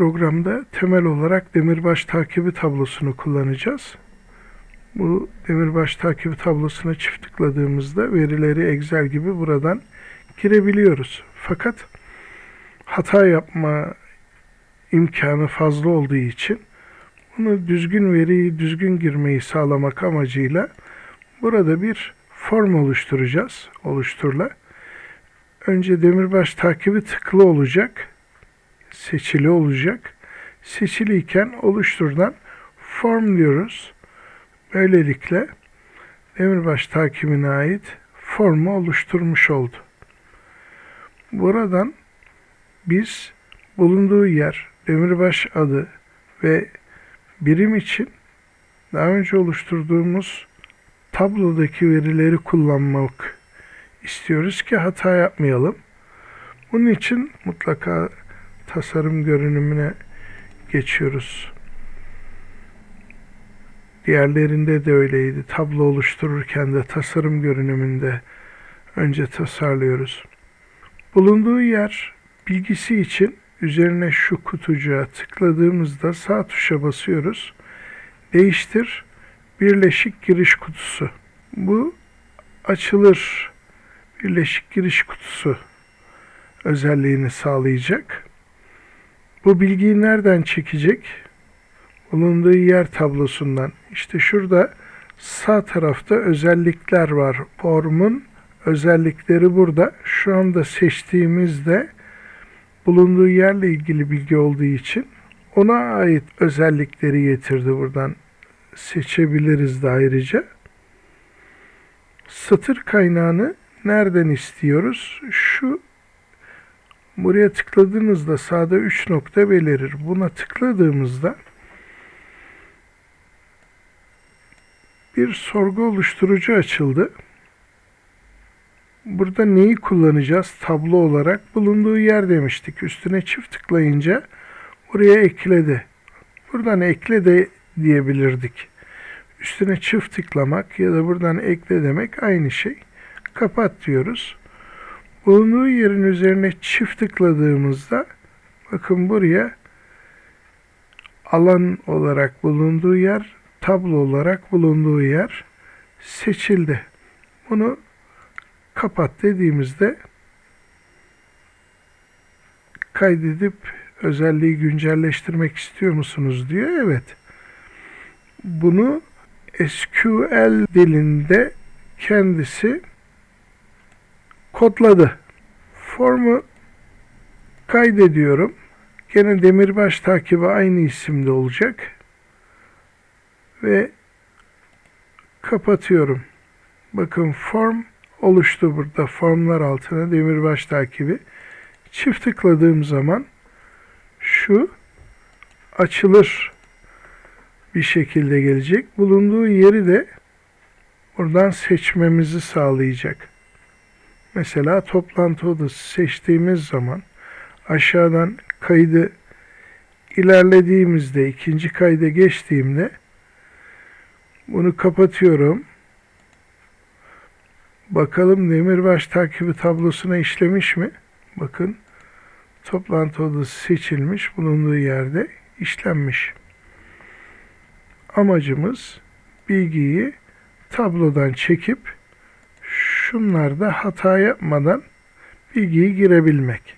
programda temel olarak demirbaş takibi tablosunu kullanacağız. Bu demirbaş takibi tablosuna çift tıkladığımızda verileri Excel gibi buradan girebiliyoruz. Fakat hata yapma imkanı fazla olduğu için bunu düzgün veriyi düzgün girmeyi sağlamak amacıyla burada bir form oluşturacağız. Oluşturla. Önce demirbaş takibi tıklı olacak. Seçili olacak. Seçiliyken oluşturulan form diyoruz. Böylelikle demirbaş takibine ait formu oluşturmuş oldu. Buradan biz bulunduğu yer, demirbaş adı ve birim için daha önce oluşturduğumuz tablodaki verileri kullanmak istiyoruz ki hata yapmayalım. Bunun için mutlaka tasarım görünümüne geçiyoruz. Diğerlerinde de öyleydi. Tablo oluştururken de tasarım görünümünde önce tasarlıyoruz. Bulunduğu yer bilgisi için üzerine şu kutucuğa tıkladığımızda sağ tuşa basıyoruz. Değiştir birleşik giriş kutusu. Bu açılır birleşik giriş kutusu özelliğini sağlayacak. Bu bilgiyi nereden çekecek? Bulunduğu yer tablosundan. İşte şurada sağ tarafta özellikler var. Formun özellikleri burada. Şu anda seçtiğimizde bulunduğu yerle ilgili bilgi olduğu için ona ait özellikleri getirdi buradan seçebiliriz de ayrıca. Satır kaynağını nereden istiyoruz? Şu buraya tıkladığınızda sağda 3 nokta belirir. Buna tıkladığımızda bir sorgu oluşturucu açıldı. Burada neyi kullanacağız? Tablo olarak bulunduğu yer demiştik. Üstüne çift tıklayınca buraya ekledi. Buradan ekle de diyebilirdik. Üstüne çift tıklamak ya da buradan ekle demek aynı şey. Kapat diyoruz. Bulunduğu yerin üzerine çift tıkladığımızda bakın buraya alan olarak bulunduğu yer, tablo olarak bulunduğu yer seçildi. Bunu kapat dediğimizde kaydedip özelliği güncelleştirmek istiyor musunuz diyor. Evet. Bunu SQL dilinde kendisi kodladı. Formu kaydediyorum. Gene demirbaş takibi aynı isimde olacak. Ve kapatıyorum. Bakın form oluştu burada. Formlar altına demirbaş takibi. Çift tıkladığım zaman şu açılır bir şekilde gelecek. Bulunduğu yeri de buradan seçmemizi sağlayacak. Mesela toplantı odası seçtiğimiz zaman aşağıdan kaydı ilerlediğimizde ikinci kayda geçtiğimde bunu kapatıyorum. Bakalım demirbaş takibi tablosuna işlemiş mi? Bakın toplantı odası seçilmiş bulunduğu yerde işlenmiş. Amacımız bilgiyi tablodan çekip şunlarda hata yapmadan bilgiyi girebilmek.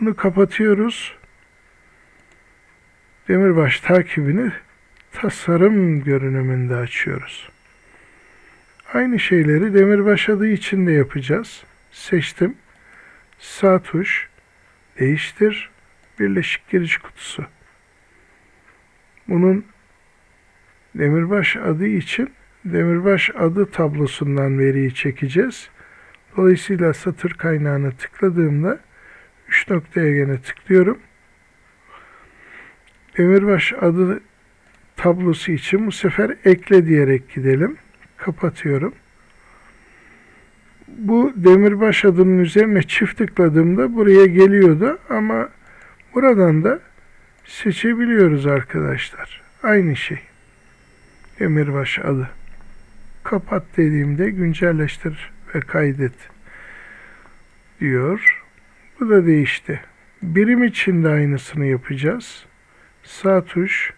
Bunu kapatıyoruz. Demirbaş takibini tasarım görünümünde açıyoruz. Aynı şeyleri demirbaş adı için de yapacağız. Seçtim. Sağ tuş. Değiştir. Birleşik giriş kutusu. Bunun demirbaş adı için demirbaş adı tablosundan veriyi çekeceğiz. Dolayısıyla satır kaynağına tıkladığımda 3 noktaya gene tıklıyorum. Demirbaş adı tablosu için bu sefer ekle diyerek gidelim. Kapatıyorum. Bu demirbaş adının üzerine çift tıkladığımda buraya geliyordu ama buradan da seçebiliyoruz arkadaşlar. Aynı şey. Demirbaş adı. Kapat dediğimde güncelleştir ve kaydet diyor. Bu da değişti. Birim için de aynısını yapacağız. Sağ tuş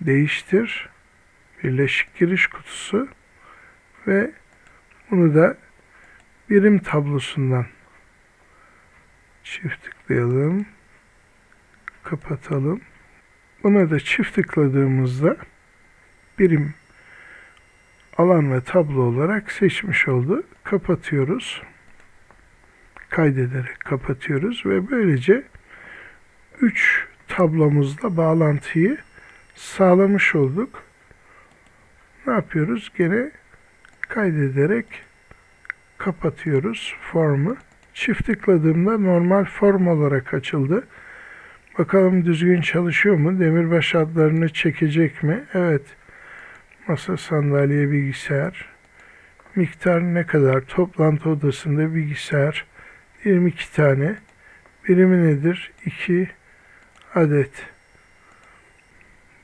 değiştir birleşik giriş kutusu ve bunu da birim tablosundan çift tıklayalım. Kapatalım. Buna da çift tıkladığımızda birim alan ve tablo olarak seçmiş oldu. Kapatıyoruz. Kaydederek kapatıyoruz ve böylece 3 tablomuzla bağlantıyı sağlamış olduk. Ne yapıyoruz? Gene kaydederek kapatıyoruz formu. Çift tıkladığımda normal form olarak açıldı. Bakalım düzgün çalışıyor mu? Demirbaş adlarını çekecek mi? Evet. Masa, sandalye, bilgisayar. Miktar ne kadar? Toplantı odasında bilgisayar 22 tane. Birimi nedir? 2 adet.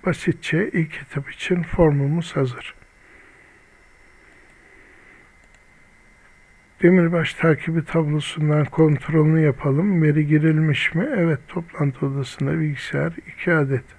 Basitçe ilk etap için formumuz hazır. Demirbaş takibi tablosundan kontrolünü yapalım. Veri girilmiş mi? Evet, toplantı odasında bilgisayar 2 adet.